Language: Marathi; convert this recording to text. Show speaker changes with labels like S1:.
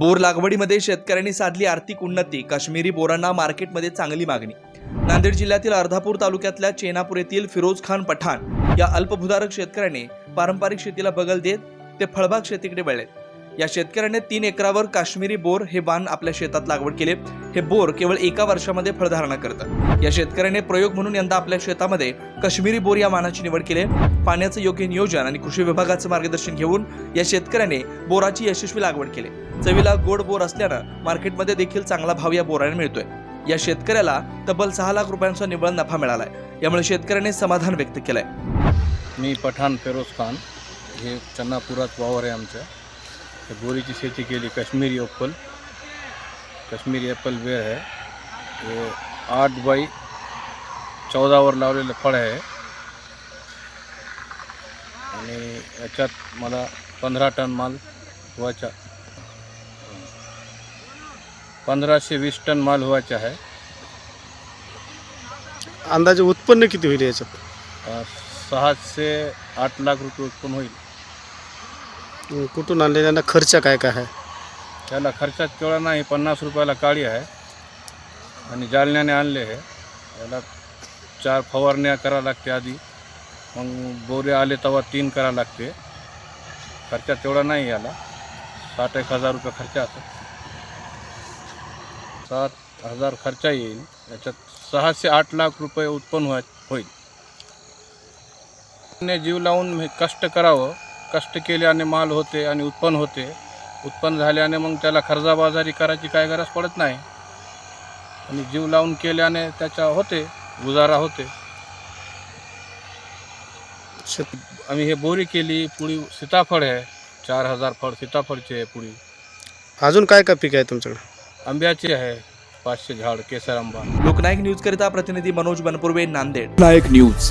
S1: बोर लागवडीमध्ये शेतकऱ्यांनी साधली आर्थिक उन्नती काश्मीरी बोरांना मार्केटमध्ये चांगली मागणी. नांदेड जिल्ह्यातील अर्धापूर तालुक्यातल्या चेनापूर येथील फिरोज खान पठाण या अल्पभूधारक शेतकऱ्याने पारंपरिक शेतीला बगल देत ते फळबाग शेतीकडे वळले या शेतकऱ्याने तीन एकरावर काश्मीरी बोर हे वाण आपल्या शेतात लागवड केले. हे बोर केवळ एका वर्षामध्ये फळधारणा करतं. या शेतकऱ्याने प्रयोग म्हणून यंदा आपल्या शेतामध्ये काश्मीरी बोर या वाणाची निवड केली. पाण्याचं योग्य नियोजन आणि कृषी विभागाचं मार्गदर्शन घेऊन या शेतकऱ्याने बोराची यशस्वी लागवड केली. चवीला गोड बोर असल्यानं मार्केटमध्ये देखील चांगला भाव या बोराने मिळतोय. या शेतकऱ्याला तब्बल सहा लाख रुपयांचा निव्वळ नफा मिळालाय. यामुळे शेतकऱ्याने समाधान व्यक्त केलंय.
S2: मी पठाण फेरोज खान. हे चन्नापुरात वावर आहे आमचं. तर बोरीची शेती केली काश्मीरी ॲपल काश्मीरी ॲपल वेळ आहे. हे आठ बाय चौदावर लावलेलं फळ आहे. आणि याच्यात मला पंधरा टन माल व्हायचा. पंधराशे वीस टन माल व्हायचा आहे.
S3: अंदाजे उत्पन्न किती होईल याच्यात?
S2: सहाशे आठ लाख रुपये उत्पन्न होईल.
S3: कुठून आणले त्यांना खर्च काय काय आहे?
S2: त्याला खर्चात केवढा नाही पन्नास रुपयाला काळी आहे. आणि जालन्याने आणले आहे याला चार फवारण्या करा लागते आधी. मग बोरे आले तेव्हा तीन करा लागते. खर्चा तेवढा नाही याला. साठ एक हजार रुपये खर्च असतो सात हजार खर्च येईल. याच्यात सहाशे आठ लाख रुपये उत्पन्न व्हाय होईल. ने जीव लावून हे कष्ट करावं. कष्ट केल्याने माल होते आणि उत्पन्न होते. उत्पन्न झाल्याने मग त्याला कर्जाबाजारी करायची काय गरज पडत नाही. आणि जीव लावून केल्याने त्याच्या होते गुजारा होते.
S3: शेत
S2: आम्ही हे बोरी केली पुढी सीताफळ आहे. चार हजार फळ सीताफळचे आहे पुढी.
S3: अजून काय काय पीक आहे तुमच्याकडे?
S2: आंब्याचे आहे पाचशे झाड केसर आंबा.
S1: लोकनायक न्यूज करिता प्रतिनिधी मनोज बनपुर्वे नांदेड.
S4: नायक न्यूज.